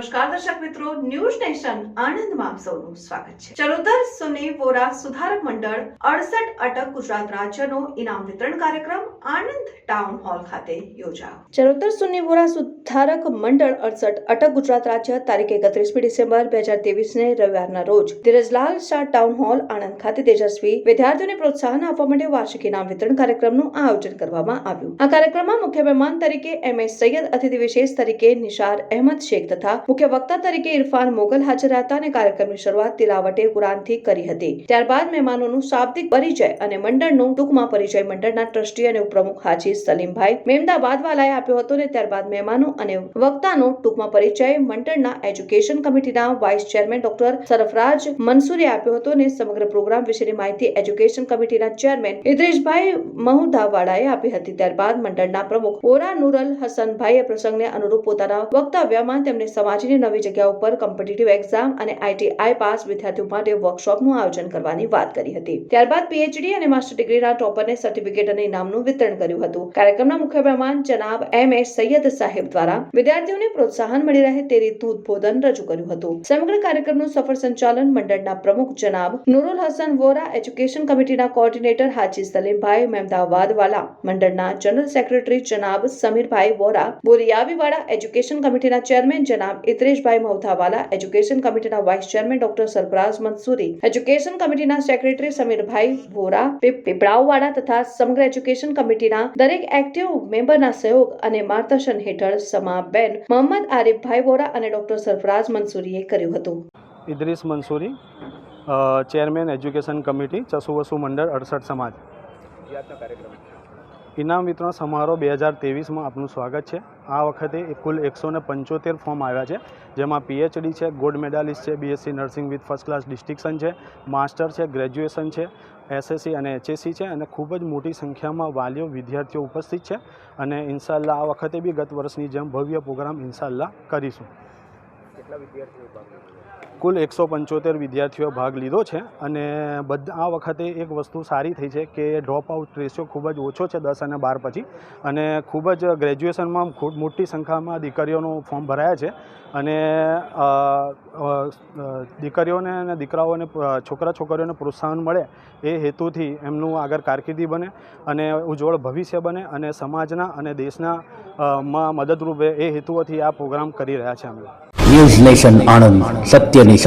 નમસ્કાર દર્શક મિત્રો, ન્યૂઝ નેશન આનંદમાં આપ સૌનું સ્વાગત છે. ચરોતર, સુની, વોરા, સુધારક મંડળ, અડસઠ અટક ગુજરાત રાજ્યનો ઇનામ વિતરણ કાર્યક્રમ આનંદ ટાઉન હોલ ખાતે યોજાયો. ચરોતર, સુની, વોરા, સુધારક મંડળ, અડસઠ અટક ગુજરાત રાજ્ય તારીખ એકત્રીસમી ડિસેમ્બર બે હજાર ને રવિવારના રોજ ધીરજલાલ શાહ ટાઉન હોલ આણંદ ખાતે તેજસ્વી વિદ્યાર્થીઓને પ્રોત્સાહન આપવા માટે વાર્ષિક ઇનામ વિતરણ કાર્યક્રમનું આયોજન કરવામાં આવ્યું. આ કાર્યક્રમમાં મુખ્ય મહેમાન તરીકે એમ એસ સૈયદ, અતિથિ વિશેષ તરીકે નિશાર અહેમદ શેખ તથા મુખ્ય વક્તા તરીકે ઇરફાન મોગલ હાજર હતા અને કાર્યક્રમની શરૂઆત તિલાવટે કુરાનથી કરી હતી. ત્યારબાદ મહેમાનોનું શાબ્દિક પરિચય અને મંડળનું ટૂંકમાં પરિચય મંડળના ટ્રસ્ટી અને ઉપપ્રમુખ હાજી સલીમભાઈ મેમદાબાદવાલાએ આપ્યો હતો અને ત્યારબાદ મહેમાનો અને વક્તાનો ટૂંકમાં પરિચય મંડળના એજ્યુકેશન કમિટીના વાઇસ ચેરમેન ડોક્ટર સરફરાજ મનસુરે આપ્યો હતો અને સમગ્ર પ્રોગ્રામ વિશેની માહિતી એજ્યુકેશન કમિટીના ચેરમેન ઇદ્રેશભાઈ મહુદાવાળાએ આપી હતી. ત્યારબાદ મંડળના પ્રમુખ ઓરા નુરલ હસનભાઈએ પ્રસંગને અનુરૂપ પોતાના વક્તવ્યમાં તેમણે સમાજની નવી જગ્યા ઉપર કોમ્પિટિટિવ એક્ઝામ અને આઈટીઆઈ પાસ વિદ્યાર્થીઓ માટે વર્કશોપનું આયોજન કરવાની વાત કરી હતી. ત્યારબાદ પીએચડી અને માસ્ટર ડિગ્રીના ટોપરને સર્ટિફિકેટ અને ઇનામનું વિતરણ કર્યું હતું. કાર્યક્રમના મુખ્ય મહેમાન જનાબ એમ એસ સૈયદ સાહેબ દ્વારા વિદ્યાર્થીઓને પ્રોત્સાહન મળી રહે તે રીતનું ઉદબોધન રજૂ કર્યું હતું. સમગ્ર કાર્યક્રમનું સફળ સંચાલન મંડળના પ્રમુખ જનાબ નુરુલ હસન વોરા એજ્યુકેશન કમિટીના કોઓર્ડિનેટર હાજી સલીમભાઈ મહેમદાવાદ વાલા મંડળના જનરલ સેક્રેટરી જનાબ સમીરભાઈ વોરા બોરિયાવીવાડા એજ્યુકેશન કમિટીના ચેરમેન જનાબ ઇત્રેશભાઈ મૌથાવાલા એજ્યુકેશન કમિટીના vice chairman doctor Sarfaraz Mansuri education કમિટીના સેક્રેટરી સમીરભાઈ વોરા પીપળાવવાડા તથા સમગ્ર એજ્યુકેશન કમિટીના દરેક એક્ટિવ મેમ્બરના સહયોગ અને માર્ગદર્શન હેઠળ સમાબેન મોહમ્મદ આરિફભાઈ વોરા અને ડોક્ટર સરફરાઝ મંસૂરીએ કર્યું હતું. Idris Mansuri chairman education committee ચસુવસુ મંડળ અડસઠ સમાજ. ઇનામ વિતરણ સમારોહ બે હજાર ત્રેવીસમાં આપનું સ્વાગત છે. આ વખતે કુલ એકસો પંચોતેર ફોર્મ આવ્યા છે, જેમાં પીએચડી છે, ગોલ્ડ મેડાલિસ્ટ છે BSc nursing with first class distinction છે, માસ્ટર છે, ગ્રેજ્યુએશન છે એસએસસી અને એચએસસી છે અને ખૂબ જ મોટી સંખ્યામાં વાલીઓ, વિદ્યાર્થીઓ ઉપસ્થિત છે અને ઇન્શાલ્લાહ આ વખતે બી ગત વર્ષની જેમ ભવ્ય પ્રોગ્રામ ઇન્શાલ્લાહ કરીશું. કુલ એકસો પંચોતેર વિદ્યાર્થીઓ ભાગ લીધો છે અને બધા, આ વખતે એક વસ્તુ સારી થઈ છે કે ડ્રોપ આઉટ રેશિયો ખૂબ જ ઓછો છે દસ અને બાર પછી અને ખૂબ જ ગ્રેજ્યુએશનમાં ખૂબ મોટી સંખ્યામાં દીકરીઓનું ફોર્મ ભરાયા છે અને દીકરીઓને અને દીકરાઓને છોકરા છોકરીઓને પ્રોત્સાહન મળે એ હેતુથી એમનું આગળ કારકિર્દી બને અને ઉજ્જવળ ભવિષ્ય બને અને સમાજના અને દેશના માં મદદરૂપે એ હેતુઓથી આ પ્રોગ્રામ કરી રહ્યા છે અમે. નેશન આણંદ સત્યની